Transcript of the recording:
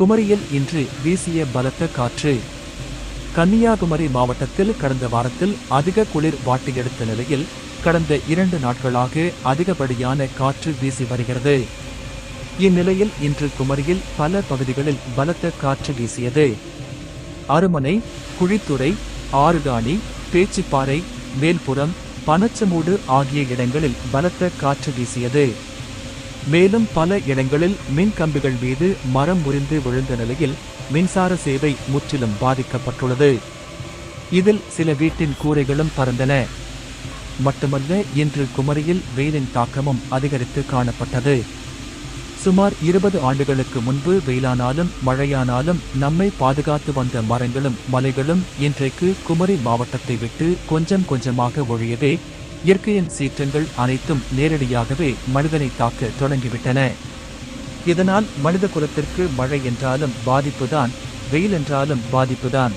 குமரியில் இன்று வீசிய பலத்த காற்று. கன்னியாகுமரி மாவட்டத்தில் கடந்த வாரத்தில் அதிக குளிர் வாட்டியெடுத்த நிலையில் கடந்த இரண்டு நாட்களாக அதிகப்படியான காற்று வீசி வருகிறது. இந்நிலையில் இன்று குமரியில் பல பகுதிகளில் பலத்த காற்று வீசியது. அருமனை குழித்துறை ஆறுகாணி பேச்சிப்பாறை மேல்புறம் பனச்சமூடு ஆகிய இடங்களில் பலத்த காற்று வீசியது. மேலும் பல இடங்களில் மின் கம்பிகள் மீது மரம் முறிந்து விழுந்த நிலையில் மின்சார சேவை முற்றிலும் பாதிக்கப்பட்டுள்ளது. இதில் சில வீட்டின் கூரைகளும் பறந்தன. மட்டுமல்ல இன்று குமரியில் வெயிலின் தாக்கமும் அதிகரித்து காணப்பட்டது. சுமார் இருபது ஆண்டுகளுக்கு முன்பு வெயிலானாலும் மழையானாலும் நம்மை பாதுகாத்து வந்த மரங்களும் மலைகளும் இன்றைக்கு குமரி மாவட்டத்தை விட்டு கொஞ்சம் கொஞ்சமாக ஒழியவே இயற்கையின் சீற்றங்கள் அனைத்தும் நேரடியாகவே மனிதனை தாக்க தொடங்கிவிட்டன. இதனால் மனித குலத்திற்கு மழை என்றாலும் பாதிப்புதான் வெயில் என்றாலும் பாதிப்புதான்.